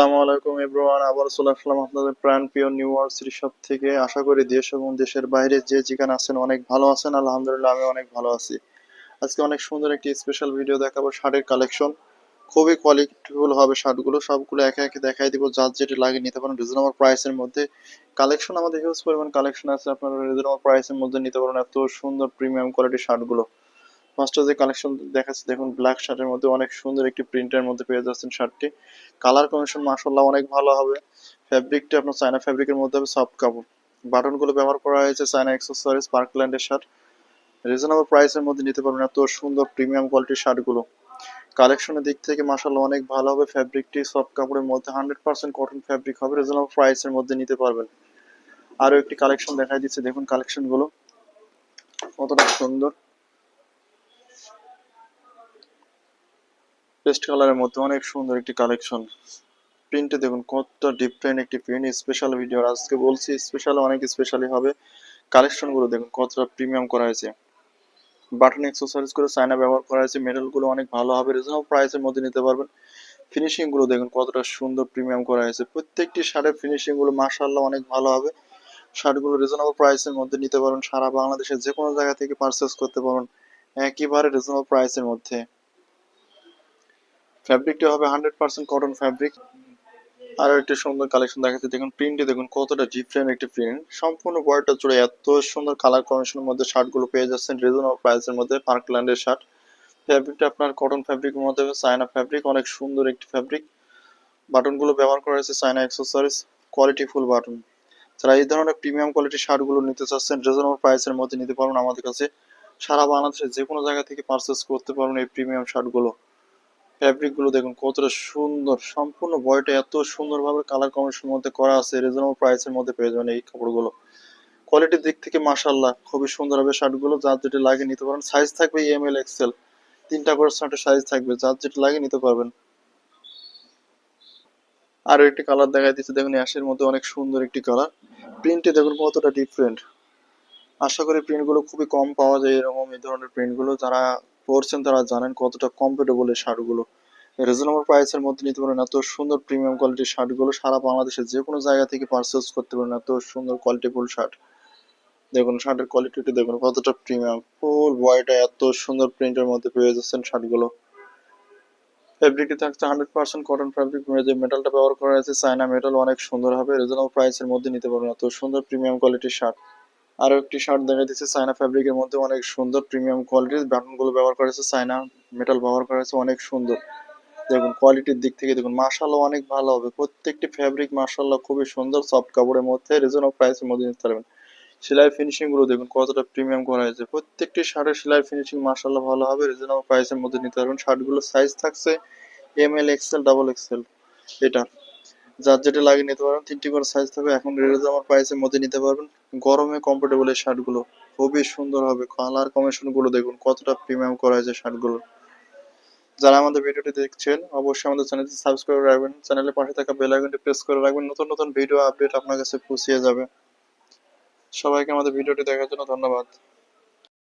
আসসালামু আলাইকুম এভরিওয়ান আবার চলে আসলাম আপনাদের প্রাণ প্রিয় নিউ শপ থেকে। আশা করি দেশ এবং দেশের বাইরে যে যেখানে আছেন অনেক ভালো আছেন। আলহামদুলিল্লাহ, আমি অনেক ভালো আছি। আজকে অনেক সুন্দর একটি স্পেশাল ভিডিও দেখাবো শার্টের কালেকশন খুবই কোয়ালিটিফুল হবে শার্টগুলো। সবগুলো একে একে দেখাই দিব। যার যেটি লাগে নিতে পারেন রিজনেবল প্রাইসের মধ্যে। কালেকশন আমাদের হিউজ পরিমাণ কালেকশন আছে। আপনারা রিজনেবল প্রাইসের মধ্যে নিতে পারেন। এত সুন্দর প্রিমিয়াম কোয়ালিটির শার্টগুলো। ফার্স্টে যে কালেকশন দেখাচ্ছে, দেখুন ব্ল্যাক শার্টের মধ্যে অনেক সুন্দর একটি প্রিন্টের মধ্যে পেয়ে যাচ্ছেন শার্টটি কালার কমিশন মাসাল্লাহ অনেক ভালো হবে। ফ্যাব্রিকটা আপনার চায়না ফ্যাব্রিকের মধ্যে হবে সফট কাপড়। বাটনগুলো ব্যবহার করা হয়েছে চায়না এক্সেসরিজ পার্কল্যান্ডের শার্ট রিজনেবল প্রাইসের মধ্যে নিতে পারবেন এত সুন্দর প্রিমিয়াম কোয়ালিটির শার্টগুলো কালেকশনের দিক থেকে মাসাল্লাহ অনেক ভালো হবে। ফ্যাব্রিকটি সফট কাপড়ের মধ্যে হান্ড্রেড পার্সেন্ট কটন ফ্যাব্রিক হবে। রিজনেবল প্রাইসের মধ্যে নিতে পারবেন। আরও একটি কালেকশন দেখাই দিচ্ছে। দেখুন কালেকশনগুলো কতটা সুন্দর। পেস্ট কালারের মধ্যে অনেক সুন্দর একটি কালেকশন প্রিন্টে দেখুন কতটা ডিফারেন্ট একটি প্রিন্ট স্পেশাল ভিডিও আজকে বলছি স্পেশাল অনেক স্পেশালি হবে। কালেকশনগুলো দেখুন, কতটা প্রিমিয়াম করা হয়েছে। বাটন এক্সেসরিজ করে চায়না ব্যবহার করা হয়েছে মেডেলগুলো অনেক ভালো হবে রিজনেবল প্রাইসের মধ্যে নিতে পারবেন। ফিনিশিংগুলো দেখুন, কতটা সুন্দর প্রিমিয়াম করা হয়েছে। প্রত্যেকটি শার্টের ফিনিশিংগুলো মাশাআল্লাহ অনেক ভালো হবে। শার্টগুলো রিজনেবল প্রাইসের মধ্যে নিতে পারবেন। সারা বাংলাদেশের যে কোনো জায়গা থেকে পারচেস করতে পারবেন। একেবারে রিজনেবল প্রাইসের মধ্যে। ফ্যাব্রিকটি হবে হান্ড্রেড পার্সেন্ট কটন ফ্যাব্রিক আরও একটি সুন্দর কালেকশন দেখাচ্ছে। দেখুন প্রিন্টটি দেখুন, কতটা ডিফারেন্ট একটি প্রিন্ট সম্পূর্ণ বডিটা জুড়ে এত সুন্দর কালার কম্বিনেশনের মধ্যে শার্টগুলো পেয়ে যাচ্ছেন। রিজনেবল প্রাইসের মধ্যে পার্কল্যান্ডের শার্ট ফ্যাব্রিকটা আপনার কটন ফ্যাব্রিকের মধ্যে চায়না ফ্যাব্রিক অনেক সুন্দর একটি ফ্যাব্রিক বাটনগুলো ব্যবহার করা হয়েছে China accessories quality full button যারা এই ধরনের প্রিমিয়াম কোয়ালিটির শার্টগুলো নিতে চাচ্ছেন রিজনেবল প্রাইসের মধ্যে নিতে পারবেন আমাদের কাছে। সারা বাংলাদেশের যে কোনো জায়গা থেকে পারচেস করতে পারবেন এই প্রিমিয়াম শার্টগুলো ফ্যাব্রিকগুলো দেখুন, কতটা সুন্দর, সম্পূর্ণ বয়টা এত সুন্দরভাবে কালার কম্বিনেশনের মধ্যে করা আছে রিজনেবল প্রাইসের মধ্যে পেয়ে যাবেন এই কাপড়গুলো। কোয়ালিটির দিক থেকে মাশাল্লাহ খুবই সুন্দর হবে শার্টগুলো, যার যেটা লাগে নিতে পারেন। সাইজ থাকবে এম এল এক্সেল তিনটা করে শার্টের সাইজ থাকবে, যার যেটা লাগে নিতে পারবেন। আরও একটি কালার দেখাই দিচ্ছে, দেখুন অ্যাশের মধ্যে অনেক সুন্দর একটি কালার প্রিন্টে দেখুন কতটা ডিফারেন্ট আশা করি প্রিন্টগুলো খুবই কম পাওয়া যায়, এরকম এই ধরনের প্রিন্টগুলো যারা পরছেন তারা জানেন কতটা কমফোর্টেবল এই শার্টগুলো। রিজনেবল প্রাইসের মধ্যে নিতে পারেন, এত সুন্দর প্রিমিয়াম কোয়ালিটির শার্টগুলো সারা বাংলাদেশের যে কোনো জায়গা থেকে পারচেস করতে পারেন, এত সুন্দর কোয়ালিটিফুল শার্ট। দেখুন, শার্টের কোয়ালিটিটি দেখুন, কতটা প্রিমিয়াম ফুল বয়টা এত সুন্দর প্রিন্টের মধ্যে পেয়ে যাচ্ছেন শার্টগুলো। ফ্যাব্রিকটি থাকছে হান্ড্রেড পার্সেন্ট কটন ফ্যাব্রিক যে মেটালটা ব্যবহার করা হয়েছে চায়না মেটাল অনেক সুন্দর হবে রিজনেবল প্রাইসের মধ্যে নিতে পারবেন, এত সুন্দর প্রিমিয়াম কোয়ালিটির শার্ট। আরও একটি শার্ট দেখা দিচ্ছে চায়না ফ্যাব্রিকের মধ্যে অনেক সুন্দর প্রিমিয়াম কোয়ালিটির বাটনগুলো ব্যবহার করেছে চায়না মেটাল ব্যবহার করেছে, অনেক সুন্দর। দেখুন, কোয়ালিটির দিক থেকে দেখুন, মাশাআল্লাহ অনেক ভালো হবে। প্রত্যেকটি ফ্যাব্রিক মাশাআল্লাহ খুবই সুন্দর, সফট কাপড়ের মধ্যে রিজনেবল প্রাইসের মধ্যে নিতে পারবেন। সেলাই ফিনিশিংগুলো দেখুন, কতটা প্রিমিয়াম করা হয়েছে। প্রত্যেকটি শার্টের সেলাই ফিনিশিং মাশাআল্লাহ ভালো হবে রিজনেবল প্রাইসের মধ্যে নিতে পারবেন। শার্ট শার্টগুলোর সাইজ থাকছে M L XL double XL এটা। যার যেটা লাগিয়ে নিতে পারবেন, তিনটি করে সাইজ থাকবে। এখন রিজনেবল প্রাইসের মধ্যে নিতে পারবেন। গরমে কমফোর্টেবল এই শার্টগুলো খুবই সুন্দর হবে। কালার কম্বিনেশনগুলো দেখুন, কতটা প্রিমিয়াম করা হয়েছে শার্টগুলো যারা আমাদের ভিডিওটি দেখছেন, অবশ্যই আমাদের চ্যানেলটি সাবস্ক্রাইব করে রাখবেন। চ্যানেলের পাশে থাকা বেল আইকনটি প্রেস করে রাখবেন। নতুন নতুন ভিডিও আপডেট আপনার কাছে পৌঁছে যাবে। সবাইকে আমাদের ভিডিওটি দেখার জন্য ধন্যবাদ।